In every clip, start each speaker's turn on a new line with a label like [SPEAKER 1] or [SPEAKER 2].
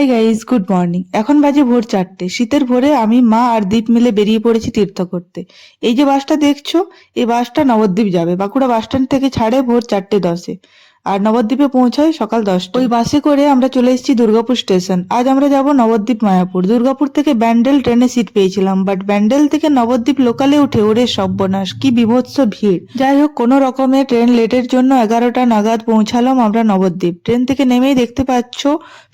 [SPEAKER 1] Hi guys good morning. এখন বাজে ভোর চারটে। শীতের ভোরে আমি, মা আর দ্বীপ মিলে বেরিয়ে পড়েছি তীর্থ করতে। এই যে বাসটা দেখছ, এই বাসটা নবদ্বীপ যাবে। বাঁকুড়া বাস স্ট্যান্ড থেকে ছাড়ে ভোর চারটে দশে। আর নবদ্বীপে পৌঁছায় সকাল দশটা ওই বাসে করে আমরা চলে এসেছি দুর্গাপুর স্টেশন। আজ আমরা যাব নবদ্বীপ মায়াপুর। দুর্গাপুর থেকে ব্যান্ডেল ট্রেনে সিট পেয়েছিলাম বাট ব্যান্ডেল থেকে নবদ্বীপ লোকালে উঠে ওরে সব্যনাশ কি বিভৎস ভিড়। যাই হোক, কোনো রকমে ট্রেন লেটের জন্য এগারোটা নাগাদ পৌঁছালাম আমরা নবদ্বীপ। ট্রেন থেকে নেমেই দেখতে পাচ্ছ,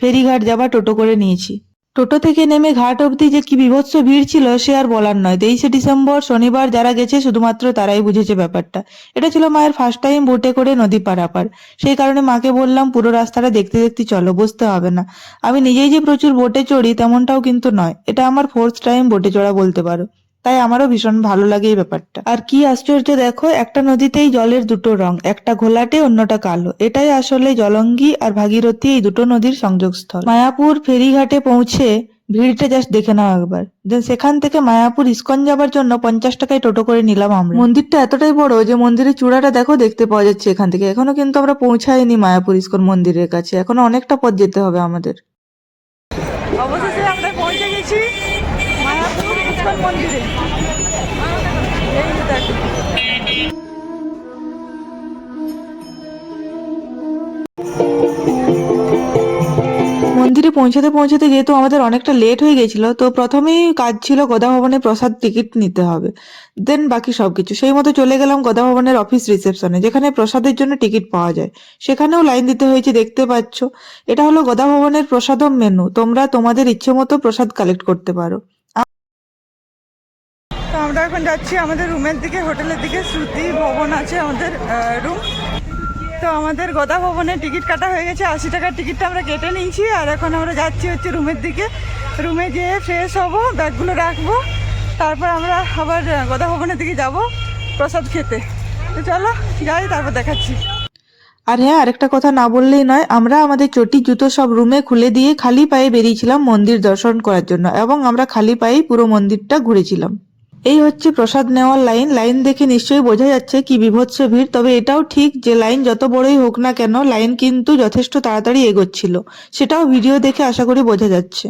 [SPEAKER 1] ফেরিঘাট যাবার টোটো করে নিয়েছি। টোটো থেকে নেমে ঘাট অবধি যে কি বিভৎস ভিড় ছিল, সে আর বলার নয়। তেইশে ডিসেম্বর শনিবার যারা গেছে, শুধুমাত্র তারাই বুঝেছে ব্যাপারটা। এটা ছিল মায়ের ফার্স্ট টাইম বোটে করে নদী পারাপার। সেই কারণে মাকে বললাম, পুরো রাস্তাটা দেখতে দেখতে চলো, বুঝতে হবে না। আমি নিজেই যে প্রচুর বোটে চড়ি, তেমনটাও কিন্তু নয়। এটা আমার ফোর্থ টাইম বোটে চড়া বলতে পারো। তাই আমারও ভীষণ ভালো লাগে এই ব্যাপারটা। আর কি আশ্চর্য দেখো, একটা নদীতেই জলের দুটো রং, একটা ঘোলাটে, অন্যটা কালো। এটাই আসলে জলঙ্গি আর ভাগীরথী এই দুটো নদীর সংযোগস্থল। মায়াপুর ফেরিঘাটে পৌঁছে ভিড়টা জাস্ট দেখে নাও একবার। দেন সেখান থেকে মায়াপুর ইস্কন যাবার জন্য পঞ্চাশ টাকায় টোটো করে নিলাম আমরা। মন্দিরটা এতটাই বড় যে মন্দিরের চূড়াটা দেখো দেখতে পাওয়া যাচ্ছে এখান থেকে। এখনও কিন্তু আমরা পৌঁছাইনি মায়াপুর ইস্কন মন্দিরের কাছে। এখনও অনেকটা পথ যেতে হবে আমাদের।
[SPEAKER 2] অবশেষে আমরা পৌঁছে গেছি। মায়াপুর মন্দিরে। এই দেখো।
[SPEAKER 1] মন্দিরে পৌঁছাতে পৌঁছাতে যেহেতু আমাদের অনেকটা লেট হয়ে গেছিল, তো প্রথমেই কাজ ছিল গদা ভবনে প্রসাদ টিকিট নিতে হবে। দেন বাকি সবকিছু। সেই মতো চলে গেলাম গদা ভবনের অফিস রিসেপশনে যেখানে প্রসাদের জন্য টিকিট পাওয়া যায়। সেখানেও লাইন দিতে হয়েছে, দেখতে পাচ্ছ। এটা হলো গদা ভবনের প্রসাদম মেনু তোমরা তোমাদের ইচ্ছে মতো প্রসাদ কালেক্ট করতে পারো।
[SPEAKER 2] তো আমরা এখন যাচ্ছি আমাদের রুমের দিকে, হোটেলের দিকে। শ্রুতি ভবন আছে আমাদের রুম তো আমাদের গদা ভবনে টিকিট কাটা হয়ে গেছে। আশি টাকার টিকিটটা আমরা কেটে নিয়েছি আর এখন আমরা যাচ্ছি হচ্ছে রুমের দিকে। রুমে যেয়ে ফ্রেশ হব, ব্যাগগুলো রাখব। তারপর আমরা আবার গদা ভবনের দিকে যাব প্রসাদ খেতে। তো চলো, যাই, তারপর দেখাচ্ছি।
[SPEAKER 1] আর হ্যাঁ আরেকটা কথা না বললেই নয়, আমরা আমাদের চটি, জুতো সব রুমে খুলে দিয়ে খালি পায়ে বেরিয়েছিলাম মন্দির দর্শন করার জন্য এবং আমরা খালি পায়েই পুরো মন্দিরটা ঘুরেছিলাম। এই হচ্ছে প্রসাদ নেওয়ার লাইন। লাইন দেখে নিশ্চয়ই বোঝা যাচ্ছে কি বিভৎস ভিড়, তবে এটাও ঠিক যে লাইন যত বড়ই হোক না কেন, লাইন কিন্তু যথেষ্ট তাড়াতাড়ি এগোচ্ছিল। সেটাও ভিডিও দেখে আশা করি বোঝা যাচ্ছে।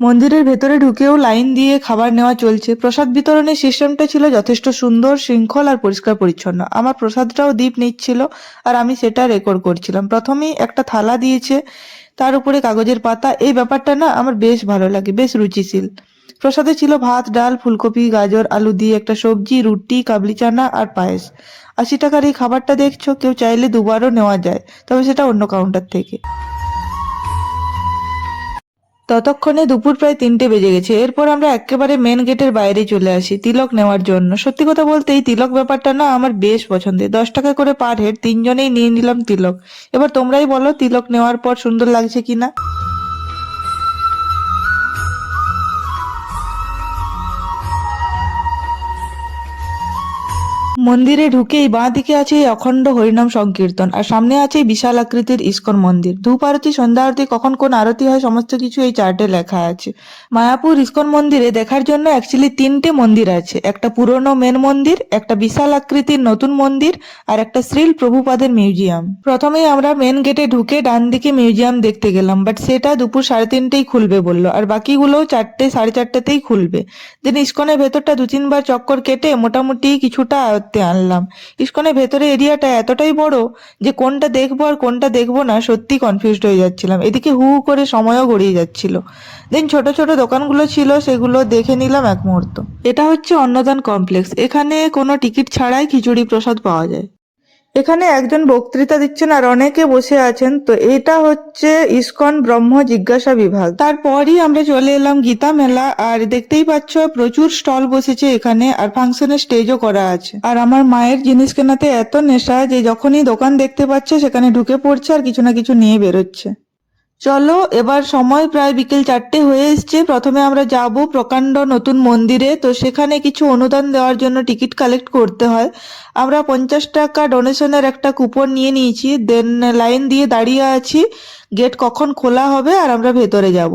[SPEAKER 1] মন্দিরের ভেতরে ঢুকেও লাইন দিয়ে খাবার নেওয়া চলছে। প্রসাদ বিতরণের সিস্টেমটা ছিল যথেষ্ট সুন্দর, শৃঙ্খল আর পরিষ্কার পরিচ্ছন্ন। আমার প্রসাদটাও দীপ নিচ্ছিল আর আমি সেটা রেকর্ড করছিলাম। প্রথমেই একটা থালা দিয়েছে, তার উপরে কাগজের পাতা। এই ব্যাপারটা না আমার বেশ ভালো লাগে, বেশ রুচিশীল। প্রসাদে ছিল ভাত, ডাল, ফুলকপি, গাজর, আলু দিয়ে একটা সবজি, রুটি, কাবলি চানা আর পায়েস। আশি টাকার এই খাবারটা দেখছ, কেউ চাইলে দুবারও নেওয়া যায়, তবে সেটা অন্য কাউন্টার থেকে। ততক্ষণে দুপুর প্রায় তিনটে বেজে গেছে। এরপর আমরা একেবারে মেন গেটের বাইরে চলে আসি তিলক নেওয়ার জন্য। সত্যি কথা বলতে এই তিলক ব্যাপারটা না আমার বেশ পছন্দের। দশ টাকা করে পার হেড তিনজনেই নিয়ে নিলাম তিলক। এবার তোমরাই বলো তিলক নেওয়ার পর সুন্দর লাগছে কিনা। মন্দিরে ঢুকেই বাঁ দিকে আছে এই অখণ্ড হরিনাম সংকীর্তন, আর সামনে আছে বিশাল আকৃতির ইস্কন মন্দির। ধূপ আরতি সন্ধ্যা আরতি কখন কোন আরতি হয় সমস্ত কিছু এই চার্টে লেখা আছে। মায়াপুর ইস্কন মন্দিরে দেখার জন্য অ্যাকচুয়ালি তিনটে মন্দির আছে, একটা পুরনো মেন মন্দির, একটা বিশাল আকৃতির নতুন মন্দির, আর একটা শ্রীল প্রভুপাদের মিউজিয়াম। প্রথমেই আমরা মেন গেটে ঢুকে ডান দিকে মিউজিয়াম দেখতে গেলাম বাট সেটা দুপুর সাড়ে তিনটেই খুলবে বলল, আর বাকিগুলোও চারটে, সাড়ে চারটেতেই খুলবে। দেন ইস্কনের ভেতরটা দু তিনবার চক্কর কেটে মোটামুটি কিছুটা আয়ত্তে আনলাম। ইস্কনের ভেতরে এরিয়াটা এতটাই বড় যে কোনটা দেখব আর কোনটা দেখব না সত্যি কনফিউজড হয়ে যাচ্ছিলাম। এদিকে হু হু করে সময়ও গড়িয়ে যাচ্ছিল। দেন ছোট ছোট দোকানগুলো ছিল, সেগুলো দেখে নিলাম এক মুহূর্ত। এটা হচ্ছে অন্নদান কমপ্লেক্স এখানে কোনো টিকিট ছাড়াই খিচুড়ি প্রসাদ পাওয়া যায়। এখানে একজন বক্তৃতা দিচ্ছেন আর অনেকে বসে আছেন। তো এটা হচ্ছে ইসকন ব্রহ্ম জিজ্ঞাসা বিভাগ। তারপরই আমরা চলে এলাম গীতা মেলা, আর দেখতেই পাচ্ছ প্রচুর স্টল বসেছে এখানে, আর ফাংশনের স্টেজও করা আছে। আর আমার মায়ের জিনিস কেনাতে এত নেশা যে যখনই দোকান দেখতে পাচ্ছে সেখানে ঢুকে পড়ছে আর কিছু না কিছু নিয়ে বেরোচ্ছে। চলো, এবার সময় প্রায় বিকেল চারটে হয়ে এসছে। প্রথমে আমরা যাব প্রকাণ্ড নতুন মন্দিরে। তো সেখানে কিছু অনুদান দেওয়ার জন্য টিকিট কালেক্ট করতে হয়। আমরা পঞ্চাশ টাকা ডোনেশনের একটা কুপন নিয়ে নিয়েছি। দেন লাইন দিয়ে দাঁড়িয়ে আছি। গেট কখন খোলা হবে আর আমরা ভেতরে যাব।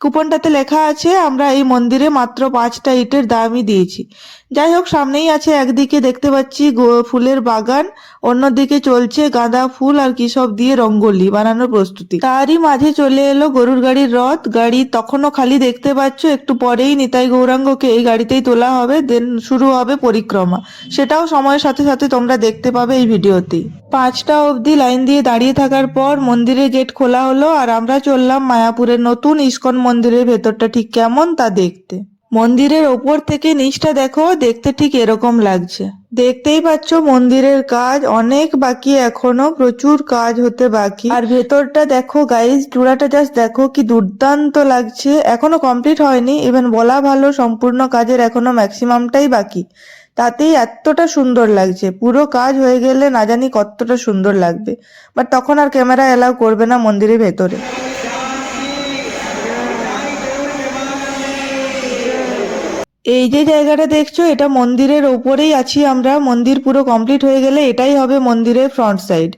[SPEAKER 1] কুপনটাতে লেখা আছে, আমরা এই মন্দিরে মাত্র পাঁচটা ইটের দামই দিয়েছি। যাই হোক সামনেই আছে একদিকে দেখতে পাচ্ছি ফুলের বাগান, অন্যদিকে চলছে গাঁদা ফুল আর কি সব দিয়ে রঙ্গোলি বানানোর প্রস্তুতি। তারই মাঝে চলে এলো গরুর গাড়ির রথ। গাড়ি তখনও খালি দেখতে পাচ্ছ, একটু পরেই নিতাই গৌরাঙ্গকে এই গাড়িতেই তোলা হবে, দেন শুরু হবে পরিক্রমা। সেটাও সময়ের সাথে সাথে তোমরা দেখতে পাবে এই ভিডিওতেই। পাঁচটা অবধি লাইন দিয়ে দাঁড়িয়ে থাকার পর মন্দিরের গেট খোলা হলো, আর আমরা চললাম মায়াপুরের নতুন ইস্কন মন্দিরের ভেতরটা ঠিক কেমন তা দেখতে। মন্দিরের ওপর থেকে নিচটা দেখো, দেখতে ঠিক এরকম লাগছে। দেখতেই পাচ্ছ মন্দিরের কাজ অনেক বাকি, এখনও প্রচুর কাজ হতে বাকি। আর ভেতরটা দেখো গাইজ চূড়াটা জাস্ট দেখো কি দুর্দান্ত লাগছে। এখনও কমপ্লিট হয়নি ইভেন বলা ভালো সম্পূর্ণ কাজের এখনও ম্যাক্সিমামটাই বাকি। তাতেই এতটা সুন্দর লাগছে, পুরো কাজ হয়ে গেলে না জানি কতটা সুন্দর লাগবে। বাট তখন আর ক্যামেরা এলাও করবে না মন্দিরের ভেতরে। এই যে জায়গাটা দেখছ, এটা মন্দিরের ওপরেই আছি আমরা। মন্দির পুরো কমপ্লিট হয়ে গেলে এটাই হবে মন্দিরের ফ্রন্ট সাইড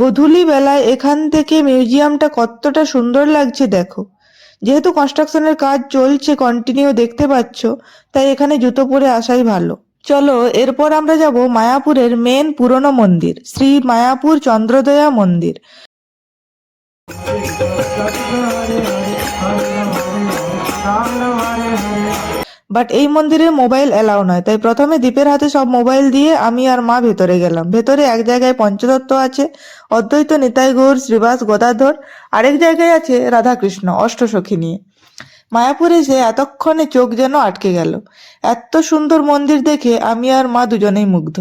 [SPEAKER 1] গধূলি বেলায় এখান থেকে মিউজিয়ামটা কতটা সুন্দর লাগছে দেখো। যেহেতু কনস্ট্রাকশনের কাজ চলছে কন্টিনিউ দেখতে পাচ্ছ, তাই এখানে জুতো পরে আসাই ভালো। চলো, এরপর আমরা যাব মায়াপুরের মেন পুরনো মন্দির, শ্রী মায়াপুর চন্দ্রদয়া মন্দির। বাট এই মন্দিরে মোবাইল এলাও নয়। তাই প্রথমে দীপের হাতে সব মোবাইল দিয়ে আমি আর মা ভেতরে গেলাম। ভেতরে এক জায়গায় পঞ্চদত্ত আছে, অদ্বৈত নিতাই গৌর শ্রীবাস গদাধর, আরেক জায়গায় আছে রাধাকৃষ্ণ, অষ্টসখী নিয়ে। মায়াপুরে এসে এতক্ষণে চোখ যেন আটকে গেল। এত সুন্দর মন্দির দেখে আমি আর মা দুজনেই মুগ্ধ।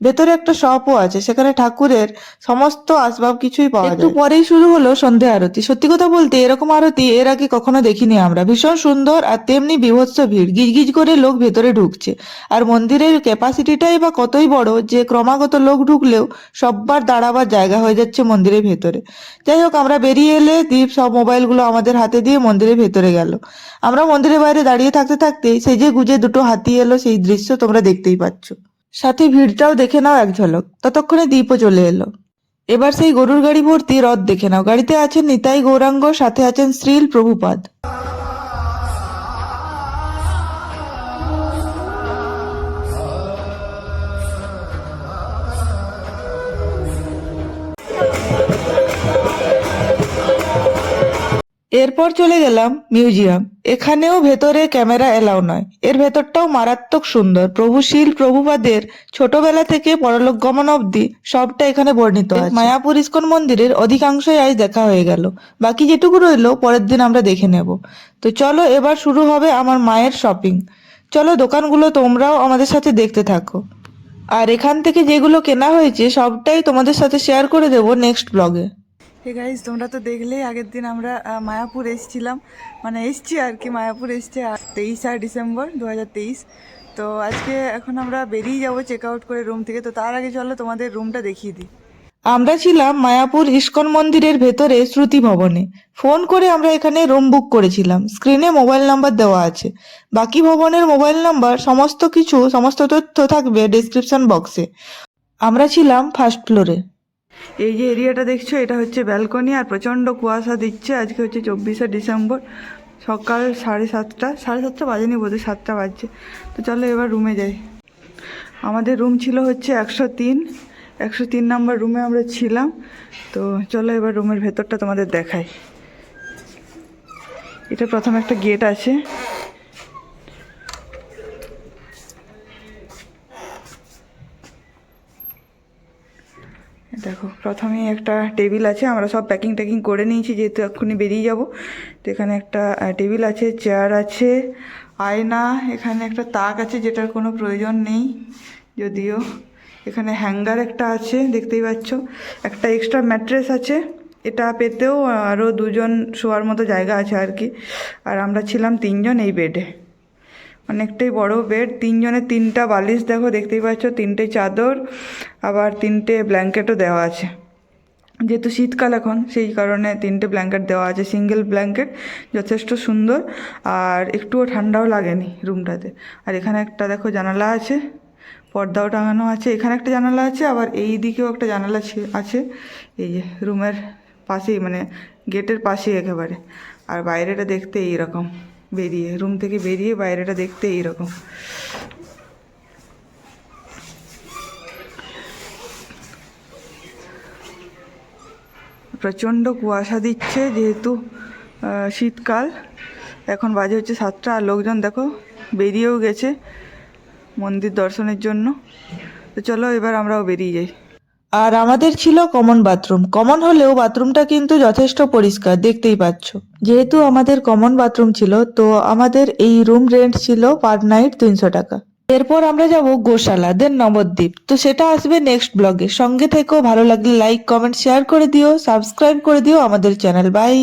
[SPEAKER 1] ভেতরে একটা শপও আছে সেখানে ঠাকুরের সমস্ত আসবাব কিছুই পাওয়া যায়। একটু পরেই শুরু হলো সন্ধে আরতি। সত্যি কথা বলতে এরকম আরতি এর আগে কখনো দেখিনি আমরা। ভীষণ সুন্দর আর তেমনি বিভৎস ভিড়। গিজগিজ করে লোক ভেতরে ঢুকছে। আর মন্দিরের ক্যাপাসিটিটাই বা কতই বড় যে ক্রমাগত লোক ঢুকলেও সববার দাঁড়াবার জায়গা হয়ে যাচ্ছে মন্দিরের ভেতরে। যাই হোক আমরা বেরিয়ে এলে দীপ সব মোবাইলগুলো আমাদের হাতে দিয়ে মন্দিরের ভেতরে গেল। আমরা মন্দিরের বাইরে দাঁড়িয়ে থাকতে থাকতে সেই যে গুজে দুটো হাতি এলো, সেই দৃশ্য তোমরা দেখতেই পাচ্ছ। সাথে ভিড়টাও দেখে নাও এক ঝলক। ততক্ষণে দ্বীপও চলে এলো। এবার সেই গরুর গাড়ি ভর্তি রথ দেখে নাও। গাড়িতে আছেন নিতাই গৌরাঙ্গ, সাথে আছেন শ্রীল প্রভুপাদ। এরপর চলে গেলাম মিউজিয়াম। এখানেও ভেতরে ক্যামেরা এলাও নয়। এর ভেতরটাও মারাত্মক সুন্দর। প্রভু শীল প্রভুপাদের ছোটবেলা থেকে পরলোক গমন অবধি সবটা এখানে বর্ণিত আছে। মায়াপুর ইস্কন মন্দিরের অধিকাংশই আজ দেখা হয়ে গেল। বাকি যেটুকু রইল পরের দিন আমরা দেখে নেব। তো চলো এবার শুরু হবে আমার মায়ের শপিং চলো দোকানগুলো তোমরাও আমাদের সাথে দেখতে থাকো। আর এখান থেকে যেগুলো কেনা হয়েছে সবটাই তোমাদের সাথে শেয়ার করে দেবো নেক্সট ব্লগে
[SPEAKER 2] হে গাইজ তোমরা তো দেখলেই আগের দিন আমরা মায়াপুর এসেছিলাম। মানে এসছি আর কি, মায়াপুর এসছে তেইশে ডিসেম্বর দু হাজার তেইশ। তো আজকে এখন আমরা বেরিয়ে যাব চেক আউট করে রুম থেকে। তো তার আগে চলো তোমাদের রুমটা দেখিয়ে দিই।
[SPEAKER 1] আমরা ছিলাম মায়াপুর ইস্কন মন্দিরের ভেতরে শ্রুতি ভবনে। ফোন করে আমরা এখানে রুম বুক করেছিলাম। স্ক্রিনে মোবাইল নাম্বার দেওয়া আছে। বাকি ভবনের মোবাইল নাম্বার সমস্ত কিছু, সমস্ত তথ্য থাকবে ডেসক্রিপশন বক্সে আমরা ছিলাম ফার্স্ট ফ্লোরে
[SPEAKER 2] এই যে এরিয়াটা দেখছ, এটা হচ্ছে ব্যালকনি আর প্রচণ্ড কুয়াশা দিচ্ছে। আজকে হচ্ছে চব্বিশে ডিসেম্বর, সকাল সাড়ে সাতটা সাড়ে সাতটা বাজেনি বোধহয়, সাতটা বাজছে। তো চলো এবার রুমে যাই। আমাদের রুম ছিল হচ্ছে একশো তিন একশো তিন নাম্বার রুমে আমরা ছিলাম। তো চলো এবার রুমের ভেতরটা তোমাদের দেখাই। এটা প্রথম একটা গেট আছে। দেখো, প্রথমেই একটা টেবিল আছে, আমরা সব প্যাকিং ট্যাকিং করে নিয়েছি, যেহেতু এক্ষুনি বেরিয়ে যাব। তো এখানে একটা টেবিল আছে চেয়ার আছে, আয়না, এখানে একটা তাক আছে, যেটার কোনো প্রয়োজন নেই, যদিও। এখানে হ্যাঙ্গার একটা আছে, দেখতেই পাচ্ছ। একটা এক্সট্রা ম্যাট্রেস আছে, এটা পেতেও আরও দুজন শোয়ার মতো জায়গা আছে আর কি। আর আমরা ছিলাম তিনজন এই বেডে অনেকটাই বড় বেড তিনজনের তিনটা বালিশ দেখো, দেখতেই পাচ্ছ, তিনটে চাদর, আবার তিনটে ব্ল্যাঙ্কেটও দেওয়া আছে। যেহেতু শীতকাল এখন, সেই কারণে তিনটে ব্ল্যাঙ্কেট দেওয়া আছে সিঙ্গেল ব্ল্যাঙ্কেট যথেষ্ট সুন্দর। আর একটুও ঠান্ডাও লাগেনি রুমটাতে আর এখানে একটা দেখো জানালা আছে, পর্দাও টাঙানো আছে। এখানে একটা জানালা আছে, আবার এই দিকেও একটা জানালা আছে। এই যে রুমের পাশেই মানে গেটের পাশেই একেবারে। আর বাইরেটা দেখতে এইরকম। বেরিয়ে রুম থেকে বেরিয়ে বাইরেটা দেখতে এইরকম। প্রচণ্ড কুয়াশা দিচ্ছে যেহেতু শীতকাল। এখন বাজে হচ্ছে সাতটা আর লোকজন দেখো বেরিয়েও গেছে মন্দির দর্শনের জন্য। তো চলো এবার আমরাও বেরিয়ে যাই।
[SPEAKER 1] আর আমাদের ছিল কমন বাথরুম কমন হলেও বাথরুমটা কিন্তু যথেষ্ট পরিষ্কার, দেখতেই পাচ্ছ। যেহেতু আমাদের কমন বাথরুম ছিল, তো আমাদের এই রুম রেন্ট ছিল পার নাইট তিনশো টাকা। এরপর আমরা যাব গোশালা দেন নবদ্বীপ। তো সেটা আসবে নেক্সট ব্লগে সঙ্গে থেকেও ভালো লাগলে লাইক কমেন্ট শেয়ার করে দিও সাবস্ক্রাইব করে দিও আমাদের চ্যানেল বাই